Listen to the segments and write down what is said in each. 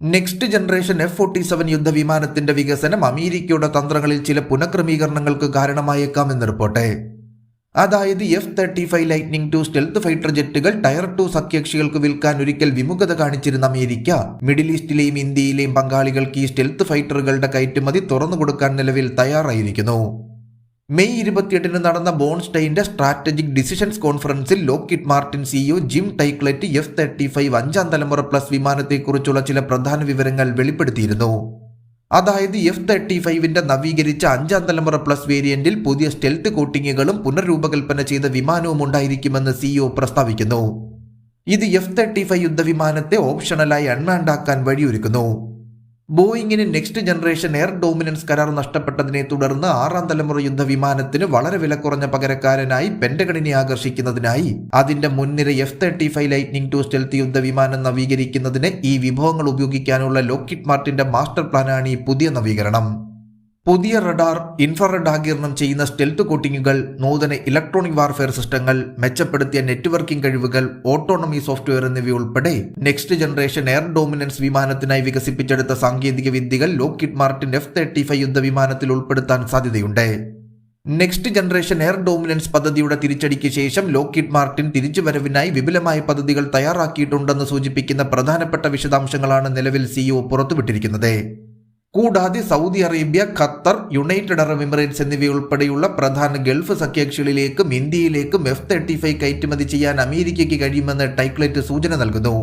Next generation F forty seven യുദ്ധവിമാനത്തിന്റെ വികസനം അമേരിക്കയുടെ തന്ത്രങ്ങളിൽ ചില പുനഃക്രമീകരണങ്ങൾക്ക് കാരണമായേക്കാമെന്ന് റിപ്പോർട്ട്. അതായത് F thirty five Lightning two stealth fighter ജെറ്റുകൾ tier two സഖ്യകക്ഷികൾക്ക് വിൽക്കാൻ ഒരിക്കൽ വിമുഖത കാണിച്ചിരുന്ന അമേരിക്ക മിഡിൽ ഈസ്റ്റിലെയും ഇന്ത്യയിലെയും പങ്കാളികൾക്ക് ഈ സ്റ്റെൽത്ത് ഫൈറ്ററുകളുടെ കയറ്റുമതി തുറന്നുകൊടുക്കാൻ നിലവിൽ തയ്യാറായിരിക്കുന്നു. മെയ് ഇരുപത്തിയെട്ടിന് നടന്ന ബോൺസ്റ്റൈന്റെ സ്ട്രാറ്റജിക് ഡിസിഷൻസ് കോൺഫറൻസിൽ Lockheed Martin CEO Jim Taiclet F thirty five അഞ്ചാം തലമുറ പ്ലസ് വിമാനത്തെക്കുറിച്ചുള്ള ചില പ്രധാന വിവരങ്ങൾ വെളിപ്പെടുത്തിയിരുന്നു. അതായത് എഫ് തേർട്ടി ഫൈവിന്റെ നവീകരിച്ച അഞ്ചാം തലമുറ പ്ലസ് വേരിയന്റിൽ പുതിയ സ്റ്റെൽത്ത് കോട്ടിങ്ങുകളും പുനർരൂപകൽപ്പന ചെയ്ത വിമാനവും ഉണ്ടായിരിക്കുമെന്ന് സിഇഒ പ്രസ്താവിക്കുന്നു. ഇത് എഫ് തേർട്ടി ഫൈവ് യുദ്ധവിമാനത്തെ ഓപ്ഷണലായി അൺമാൻഡാക്കാൻ വഴിയൊരുക്കുന്നു. ബോയിങ്ങിന് നെക്സ്റ്റ് ജനറേഷൻ എയർ ഡോമിനൻസ് കരാർ നഷ്ടപ്പെട്ടതിനെ തുടർന്ന് ആറാം തലമുറ യുദ്ധവിമാനത്തിന് വളരെ വില കുറഞ്ഞ പകരക്കാരനായി പെന്റഗണിനെ ആകർഷിക്കുന്നതിനായി. അതിന്റെ മുൻനിര F thirty five Lightning two stealth യുദ്ധവിമാനം നവീകരിക്കുന്നതിന് ഈ വിഭവങ്ങൾ ഉപയോഗിക്കാനുള്ള ലോക്കിഡ് മാർട്ടിന്റെ മാസ്റ്റർ പ്ലാനാണ് ഈ പുതിയ നവീകരണം. പുതിയ റഡാർ ഇൻഫ്രാറെഡ് ആകിരണം ചെയ്യുന്ന സ്റ്റെൽത്ത് കോട്ടിങ്ങുകൾ നൂതന ഇലക്ട്രോണിക് വാർഫെയർ സിസ്റ്റങ്ങൾ മെച്ചപ്പെടുത്തിയ നെറ്റ്വർക്കിംഗ് കഴിവുകൾ ഓട്ടോണമി സോഫ്റ്റ്വെയർ എന്നിവയുൾപ്പെടെ നെക്സ്റ്റ് ജനറേഷൻ എയർ ഡോമിനൻസ് വിമാനത്തിനായി വികസിപ്പിച്ചെടുത്ത സാങ്കേതിക വിദ്യകൾ Lockheed Martin F thirty five യുദ്ധവിമാനത്തിൽ ഉൾപ്പെടുത്താൻ സാധ്യതയുണ്ട്. നെക്സ്റ്റ് ജനറേഷൻ എയർ ഡോമിനൻസ് പദ്ധതിയുടെ തിരിച്ചടിക്ക് ശേഷം ലോക്കിഡ് മാർട്ടിൻ തിരിച്ചുവരവിനായി വിപുലമായ പദ്ധതികൾ തയ്യാറാക്കിയിട്ടുണ്ടെന്ന് സൂചിപ്പിക്കുന്ന പ്രധാനപ്പെട്ട വിശദാംശങ്ങളാണ് നിലവിൽ സിഇഒ പുറത്തുവിട്ടിരിക്കുന്നത്. കൂടാതെ Saudi Arabia Qatar United Arab Emirates എന്നിവയുൾപ്പെടെയുള്ള പ്രധാന ഗൾഫ് സഖ്യകക്ഷികളിലേക്കും ഇന്ത്യയിലേക്കും എഫ് തേർട്ടി ഫൈവ് കയറ്റുമതി ചെയ്യാൻ അമേരിക്കയ്ക്ക് കഴിയുമെന്ന് ടൈക്ലെറ്റ് സൂചന നൽകുന്നു.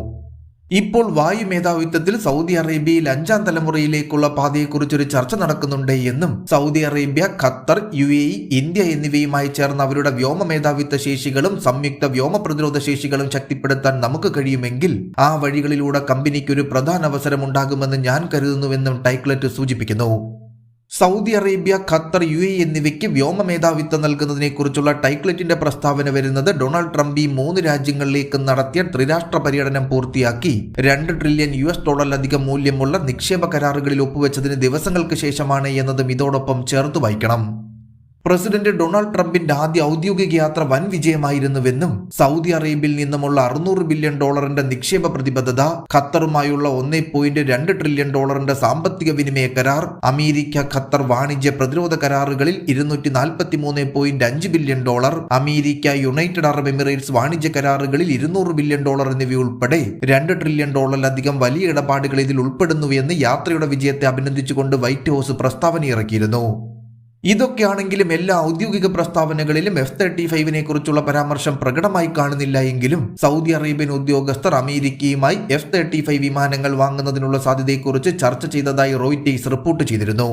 ഇപ്പോൾ വായു മേധാവിത്വത്തിൽ സൗദി അറേബ്യയിൽ അഞ്ചാം തലമുറയിലേക്കുള്ള പാതയെക്കുറിച്ചൊരു ചർച്ച നടക്കുന്നുണ്ട് എന്നും Saudi Arabia Qatar U A India എന്നിവയുമായി ചേർന്ന് അവരുടെ വ്യോമ മേധാവിത്വ ശേഷികളും സംയുക്ത വ്യോമ പ്രതിരോധ ശേഷികളും ശക്തിപ്പെടുത്താൻ നമുക്ക് കഴിയുമെങ്കിൽ ആ വഴികളിലൂടെ കമ്പനിക്ക് ഒരു പ്രധാന അവസരം ഉണ്ടാകുമെന്ന് ഞാൻ കരുതുന്നുവെന്നും ടൈക്ലറ്റ് സൂചിപ്പിക്കുന്നു. Saudi Arabia Qatar U A എന്നിവയ്ക്ക് വ്യോമ മേധാവിത്വം നൽകുന്നതിനെക്കുറിച്ചുള്ള ടൈക്ലറ്റിന്റെ പ്രസ്താവന വരുന്നത് ഡൊണാൾഡ് ട്രംപ് ഈ മൂന്ന് രാജ്യങ്ങളിലേക്ക് നടത്തിയ ത്രിരാഷ്ട്ര പര്യടനം പൂർത്തിയാക്കി. രണ്ട് ട്രില്യൺ യു എസ് ഡോളറിലധികം മൂല്യമുള്ള നിക്ഷേപ കരാറുകളിൽ ഒപ്പുവെച്ചതിന് ദിവസങ്ങൾക്ക് ശേഷമാണ് എന്നതും ഇതോടൊപ്പം ചേർത്ത് വായിക്കണം. പ്രസിഡന്റ് ഡൊണാൾഡ് ട്രംപിന്റെ ആദ്യ ഔദ്യോഗിക യാത്ര വൻ വിജയമായിരുന്നുവെന്നും സൗദി അറേബ്യയിൽ നിന്നുമുള്ള അറുന്നൂറ് ബില്യൺ ഡോളറിന്റെ നിക്ഷേപ പ്രതിബദ്ധത ഖത്തറുമായുള്ള ഒന്നേ പോയിന്റ് രണ്ട് ട്രില്യൺ ഡോളറിന്റെ സാമ്പത്തിക വിനിമയ കരാർ അമേരിക്ക ഖത്തർ വാണിജ്യ പ്രതിരോധ കരാറുകളിൽ ഇരുന്നൂറ്റി നാൽപ്പത്തി മൂന്ന് പോയിന്റ് അഞ്ച് billion dollar America United Arab Emirates വാണിജ്യ കരാറുകളിൽ ഇരുന്നൂറ് ബില്യൺ ഡോളർ എന്നിവയുൾപ്പെടെ രണ്ട് ട്രില്യൺ ഡോളറിലധികം വലിയ ഇടപാടുകൾ ഇതിൽ ഉൾപ്പെടുന്നുവെന്ന് യാത്രയുടെ വിജയത്തെ അഭിനന്ദിച്ചുകൊണ്ട് വൈറ്റ് ഹൗസ് പ്രസ്താവന ഇറക്കിയിരുന്നു ഇതൊക്കെയാണെങ്കിലും എല്ലാ ഔദ്യോഗിക പ്രസ്താവനകളിലും എഫ് തേർട്ടി ഫൈവിനെ കുറിച്ചുള്ള പരാമർശം പ്രകടമായി കാണുന്നില്ല എങ്കിലും സൗദി അറേബ്യൻ ഉദ്യോഗസ്ഥർ അമേരിക്കയുമായി എഫ് തേർട്ടി ഫൈവ് വിമാനങ്ങൾ വാങ്ങുന്നതിനുള്ള സാധ്യതയെക്കുറിച്ച് ചർച്ച ചെയ്തതായി റോയിറ്റേഴ്സ് റിപ്പോർട്ട് ചെയ്തിരുന്നു.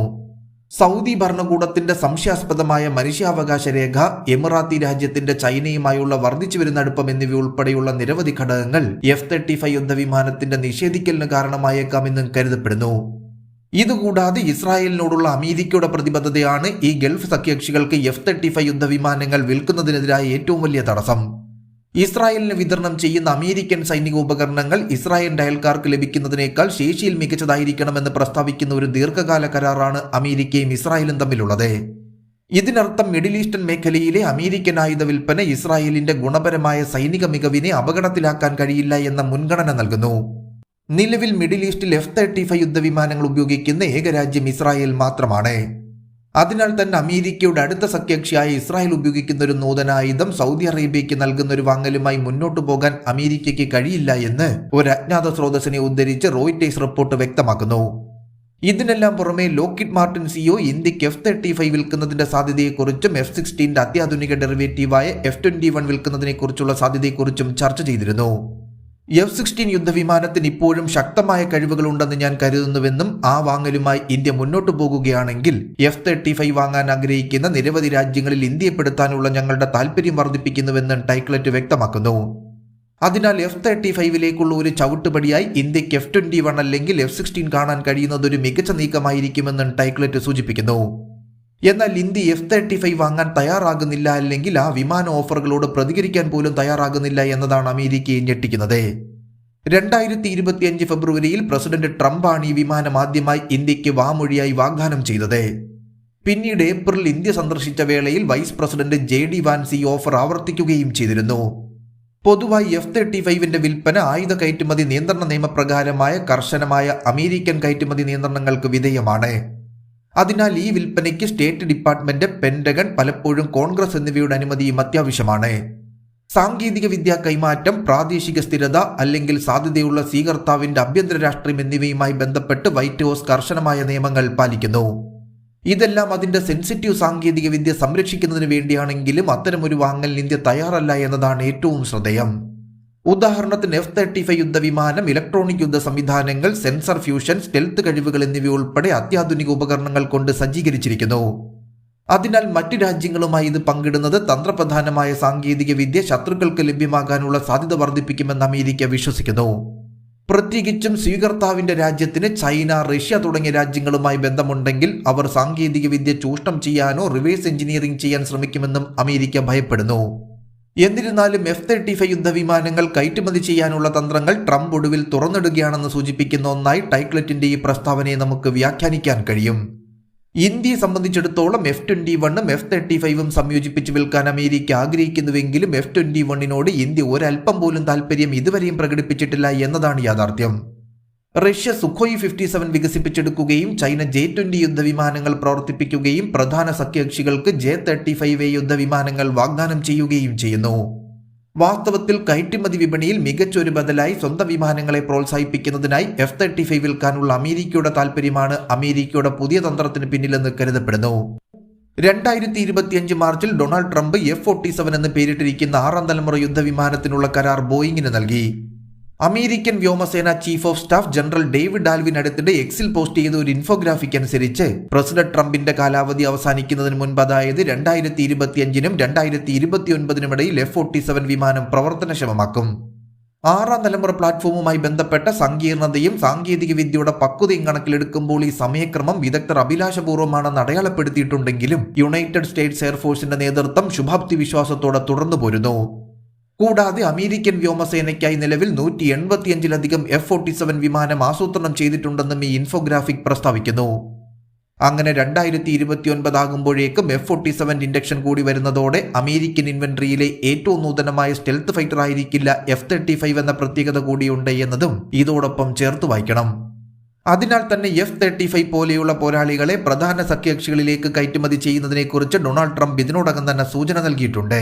സൗദി ഭരണകൂടത്തിന്റെ സംശയാസ്പദമായ മനുഷ്യാവകാശ രേഖ എമിറാത്തി രാജ്യത്തിന്റെ ചൈനയുമായുള്ള വർദ്ധിച്ചു വരുന്ന അടുപ്പം എന്നിവയുൾപ്പെടെയുള്ള നിരവധി ഘടകങ്ങൾ എഫ് തേർട്ടി ഫൈവ് യുദ്ധവിമാനത്തിന്റെ നിഷേധിക്കലിന് കാരണമായേക്കാമെന്നും കരുതപ്പെടുന്നു. ഇതുകൂടാതെ ഇസ്രായേലിനോടുള്ള അമേരിക്കയുടെ പ്രതിബദ്ധതയാണ് ഈ ഗൾഫ് സഖ്യകക്ഷികൾക്ക് എഫ് തേർട്ടി ഫൈവ് യുദ്ധവിമാനങ്ങൾ വിൽക്കുന്നതിനെതിരായ ഏറ്റവും വലിയ തടസ്സം. ഇസ്രായേലിന് വിതരണം ചെയ്യുന്ന അമേരിക്കൻ സൈനിക ഉപകരണങ്ങൾ ഇസ്രായേൽ ഡയൽക്കാർക്ക് ലഭിക്കുന്നതിനേക്കാൾ ശേഷിയിൽ മികച്ചതായിരിക്കണമെന്ന് പ്രസ്താവിക്കുന്ന ഒരു ദീർഘകാല കരാറാണ് അമേരിക്കയും ഇസ്രായേലും തമ്മിലുള്ളത്. ഇതിനർത്ഥം മിഡിൽ ഈസ്റ്റേൺ മേഖലയിലെ അമേരിക്കൻ ആയുധ വിൽപ്പന ഇസ്രായേലിന്റെ ഗുണപരമായ സൈനിക മികവിനെ അപകടത്തിലാക്കാൻ കഴിയില്ല എന്ന മുൻഗണന നൽകുന്നു. നിലവിൽ മിഡിൽ ഈസ്റ്റിൽ എഫ് തേർട്ടി ഫൈവ് യുദ്ധവിമാനങ്ങൾ ഉപയോഗിക്കുന്ന ഏക രാജ്യം ഇസ്രായേൽ മാത്രമാണ്. അതിനാൽ തന്നെ അമേരിക്കയുടെ അടുത്ത സഖ്യകക്ഷിയായ ഇസ്രായേൽ ഉപയോഗിക്കുന്ന ഒരു നൂതന ആയുധം സൗദി അറേബ്യയ്ക്ക് നൽകുന്ന ഒരു വാങ്ങലുമായി മുന്നോട്ടു പോകാൻ അമേരിക്കയ്ക്ക് കഴിയില്ല എന്ന് ഒരു അജ്ഞാത സ്രോതസ്സിനെ ഉദ്ധരിച്ച് റോയിറ്റേഴ്സ് റിപ്പോർട്ട് വ്യക്തമാക്കുന്നു. ഇതിനെല്ലാം പുറമെ ലോക്കിഡ് മാർട്ടിൻ സിഒ ഇന്ത്യയ്ക്ക് എഫ് തേർട്ടി ഫൈവ് വിൽക്കുന്നതിന്റെ സാധ്യതയെക്കുറിച്ചും എഫ് സിക്സ്റ്റീന്റെ അത്യാധുനിക ഡെറിവേറ്റീവായ എഫ് ട്വന്റി വൺ വിൽക്കുന്നതിനെക്കുറിച്ചുള്ള സാധ്യതയെക്കുറിച്ചും ചർച്ച ചെയ്തിരുന്നു. എഫ് സിക്സ്റ്റീൻ യുദ്ധവിമാനത്തിന് ഇപ്പോഴും ശക്തമായ കഴിവുകളുണ്ടെന്ന് ഞാൻ കരുതുന്നുവെന്നും ആ വാങ്ങലുമായി ഇന്ത്യ മുന്നോട്ടു പോകുകയാണെങ്കിൽ എഫ് തേർട്ടി ഫൈവ് വാങ്ങാൻ ആഗ്രഹിക്കുന്ന നിരവധി രാജ്യങ്ങളിൽ ഇന്ത്യപ്പെടുത്താനുള്ള ഞങ്ങളുടെ താൽപര്യം വർദ്ധിപ്പിക്കുന്നുവെന്നും ടൈക്ലറ്റ് വ്യക്തമാക്കുന്നു. അതിനാൽ എഫ് തേർട്ടി ഫൈവിലേക്കുള്ള ഒരു ചവിട്ടുപടിയായി ഇന്ത്യയ്ക്ക് എഫ് ട്വന്റി വൺ അല്ലെങ്കിൽ എഫ് സിക്സ്റ്റീൻ കാണാൻ കഴിയുന്നത് ഒരു മികച്ച നീക്കമായിരിക്കുമെന്നും ടൈക്ലറ്റ് സൂചിപ്പിക്കുന്നു. എന്നാൽ ഇന്ത്യ എഫ് തേർട്ടി ഫൈവ് വാങ്ങാൻ തയ്യാറാകുന്നില്ല അല്ലെങ്കിൽ ആ വിമാന ഓഫറുകളോട് പ്രതികരിക്കാൻ പോലും തയ്യാറാകുന്നില്ല എന്നതാണ് അമേരിക്കയെ ഞെട്ടിക്കുന്നത്. രണ്ടായിരത്തി ഇരുപത്തിയഞ്ച് ഫെബ്രുവരിയിൽ പ്രസിഡന്റ് ട്രംപാണ് ഈ വിമാനം ആദ്യമായി ഇന്ത്യയ്ക്ക് വാമൊഴിയായി വാഗ്ദാനം ചെയ്തത്. പിന്നീട് ഏപ്രിൽ ഇന്ത്യ സന്ദർശിച്ച വേളയിൽ വൈസ് പ്രസിഡന്റ് ജെ ഡി വാൻസി ഓഫർ ആവർത്തിക്കുകയും ചെയ്തിരുന്നു. പൊതുവായി എഫ് തേർട്ടി ഫൈവിന്റെ വിൽപ്പന ആയുധ കയറ്റുമതി നിയന്ത്രണ നിയമപ്രകാരമായ കർശനമായ അമേരിക്കൻ കയറ്റുമതി നിയന്ത്രണങ്ങൾക്ക് വിധേയമാണ്. അതിനാൽ ഈ വിൽപ്പനയ്ക്ക് സ്റ്റേറ്റ് ഡിപ്പാർട്ട്മെന്റ് പെന്റഗൺ പലപ്പോഴും കോൺഗ്രസ് എന്നിവയുടെ അനുമതിയും അത്യാവശ്യമാണ്. സാങ്കേതിക വിദ്യാ കൈമാറ്റം പ്രാദേശിക സ്ഥിരത അല്ലെങ്കിൽ സാധ്യതയുള്ള സ്വീകർത്താവിന്റെ ആഭ്യന്തര രാഷ്ട്രീയം എന്നിവയുമായി ബന്ധപ്പെട്ട് വൈറ്റ് ഹൗസ് കർശനമായ നിയമങ്ങൾ പാലിക്കുന്നു. ഇതെല്ലാം അതിന്റെ സെൻസിറ്റീവ് സാങ്കേതിക വിദ്യ സംരക്ഷിക്കുന്നതിന് വേണ്ടിയാണെങ്കിലും അത്തരമൊരു വാങ്ങൽ ഇന്ത്യ തയ്യാറല്ല എന്നതാണ് ഏറ്റവും ശ്രദ്ധേയം. ഉദാഹരണത്തിന് എഫ് തേർട്ടി ഫൈവ് യുദ്ധവിമാനം ഇലക്ട്രോണിക് യുദ്ധ സംവിധാനങ്ങൾ സെൻസർ ഫ്യൂഷൻ സ്റ്റെൽത്ത് കഴിവുകൾ എന്നിവ ഉൾപ്പെടെ അത്യാധുനിക ഉപകരണങ്ങൾ കൊണ്ട് സജ്ജീകരിച്ചിരിക്കുന്നു. അതിനാൽ മറ്റു രാജ്യങ്ങളുമായി ഇത് പങ്കിടുന്നത് തന്ത്രപ്രധാനമായ സാങ്കേതിക വിദ്യ ശത്രുക്കൾക്ക് ലഭ്യമാകാനുള്ള സാധ്യത വർദ്ധിപ്പിക്കുമെന്ന് അമേരിക്ക വിശ്വസിക്കുന്നു. പ്രത്യേകിച്ചും സ്വീകർത്താവിന്റെ രാജ്യത്തിന് ചൈന റഷ്യ തുടങ്ങിയ രാജ്യങ്ങളുമായി ബന്ധമുണ്ടെങ്കിൽ അവർ സാങ്കേതിക വിദ്യ ചൂഷണം ചെയ്യാനോ റിവേഴ്സ് എഞ്ചിനീയറിംഗ് ചെയ്യാൻ ശ്രമിക്കുമെന്നും അമേരിക്ക ഭയപ്പെടുന്നു. എന്നിരുന്നാലും എഫ് തേർട്ടി ഫൈവ് യുദ്ധവിമാനങ്ങൾ കയറ്റുമതി ചെയ്യാനുള്ള തന്ത്രങ്ങൾ ട്രംപ് ഒടുവിൽ തുറന്നിടുകയാണെന്ന് സൂചിപ്പിക്കുന്ന ഒന്നായി ടൈക്ലറ്റിന്റെ ഈ പ്രസ്താവനയെ നമുക്ക് വ്യാഖ്യാനിക്കാൻ കഴിയും. ഇന്ത്യയെ സംബന്ധിച്ചിടത്തോളം എഫ് ട്വന്റി വണ്ണും എഫ് തേർട്ടി ഫൈവും സംയോജിപ്പിച്ച് വിൽക്കാൻ അമേരിക്ക ആഗ്രഹിക്കുന്നുവെങ്കിലും എഫ് ട്വന്റി വണ്ണിനോട് ഇന്ത്യ ഒരൽപ്പം പോലും താല്പര്യം ഇതുവരെയും പ്രകടിപ്പിച്ചിട്ടില്ല എന്നതാണ് യാഥാർത്ഥ്യം. റഷ്യ സുഖോയ് ഫിഫ്റ്റി സെവൻ വികസിപ്പിച്ചെടുക്കുകയും ചൈന ജെ ട്വന്റി യുദ്ധവിമാനങ്ങൾ പ്രവർത്തിപ്പിക്കുകയും പ്രധാന സഖ്യകക്ഷികൾക്ക് ജെ തേർട്ടി ഫൈവ് എ യുദ്ധവിമാനങ്ങൾ വാഗ്ദാനം ചെയ്യുകയും ചെയ്യുന്നു. വാസ്തവത്തിൽ കയറ്റുമതി വിപണിയിൽ മികച്ച ഒരു ബദലായി സ്വന്തം വിമാനങ്ങളെ പ്രോത്സാഹിപ്പിക്കുന്നതിനായി എഫ് തേർട്ടി ഫൈവ് വിൽക്കാനുള്ള അമേരിക്കയുടെ താൽപ്പര്യമാണ് അമേരിക്കയുടെ പുതിയ തന്ത്രത്തിന് പിന്നിലെന്ന് കരുതപ്പെടുന്നു. രണ്ടായിരത്തി ഇരുപത്തിയഞ്ച് മാർച്ചിൽ Donald Trump F forty seven എന്ന് പേരിട്ടിരിക്കുന്ന ആറാം തലമുറ യുദ്ധവിമാനത്തിനുള്ള കരാർ ബോയിങ്ങിന് നൽകി. അമേരിക്കൻ വ്യോമസേന chief of staff general David Allvin അടുത്തിടെ എക്സിൽ പോസ്റ്റ് ചെയ്ത ഒരു ഇൻഫോഗ്രാഫിക് അനുസരിച്ച് പ്രസിഡന്റ് ട്രംപിന്റെ കാലാവധി അവസാനിക്കുന്നതിന് മുൻപ് അതായത് രണ്ടായിരത്തി ഇരുപത്തിയഞ്ചിനും രണ്ടായിരത്തി ഇരുപത്തിയൊൻപതിനും ഇടയിൽ എഫ് ഫോർട്ടി സെവൻ വിമാനം പ്രവർത്തനക്ഷമമാക്കും. ആറാം തലമുറ പ്ലാറ്റ്ഫോമുമായി ബന്ധപ്പെട്ട സങ്കീർണതയും സാങ്കേതിക വിദ്യയുടെ പക്വതയും കണക്കിലെടുക്കുമ്പോൾ ഈ സമയക്രമം വിദഗ്ധർ അഭിലാഷപൂർവമാണെന്ന് അടയാളപ്പെടുത്തിയിട്ടുണ്ടെങ്കിലും യുണൈറ്റഡ് സ്റ്റേറ്റ്സ് എയർഫോഴ്സിന്റെ നേതൃത്വം ശുഭാപ്തി വിശ്വാസത്തോടെ തുടർന്നു പോരുന്നു കൂടാതെ അമേരിക്കൻ വ്യോമസേനയ്ക്കായി നിലവിൽ നൂറ്റി എൺപത്തിയഞ്ചിലധികം എഫ് ഫോർട്ടി സെവൻ വിമാനം ആസൂത്രണം ചെയ്തിട്ടുണ്ടെന്നും ഈ ഇൻഫോഗ്രാഫിക് പ്രസ്താവിക്കുന്നു. അങ്ങനെ രണ്ടായിരത്തി ഇരുപത്തിയൊൻപത് ആകുമ്പോഴേക്കും എഫ് ഫോർട്ടി സെവൻ ഇൻഡക്ഷൻ കൂടി വരുന്നതോടെ അമേരിക്കൻ ഇൻവെന്ററിയിലെ ഏറ്റവും നൂതനമായ സ്റ്റെൽത്ത് ഫൈറ്റർ ആയിരിക്കില്ല എഫ് തേർട്ടി ഫൈവ് എന്ന പ്രത്യേകത കൂടിയുണ്ട് എന്നതും ഇതോടൊപ്പം ചേർത്ത് വായിക്കണം. അതിനാൽ തന്നെ എഫ് തേർട്ടി ഫൈവ് പോലെയുള്ള പോരാളികളെ പ്രധാന സഖ്യകക്ഷികളിലേക്ക് കയറ്റുമതി ചെയ്യുന്നതിനെക്കുറിച്ച് ഡൊണാൾഡ് ട്രംപ് ഇതിനോടകം തന്നെ സൂചന നൽകിയിട്ടുണ്ട്.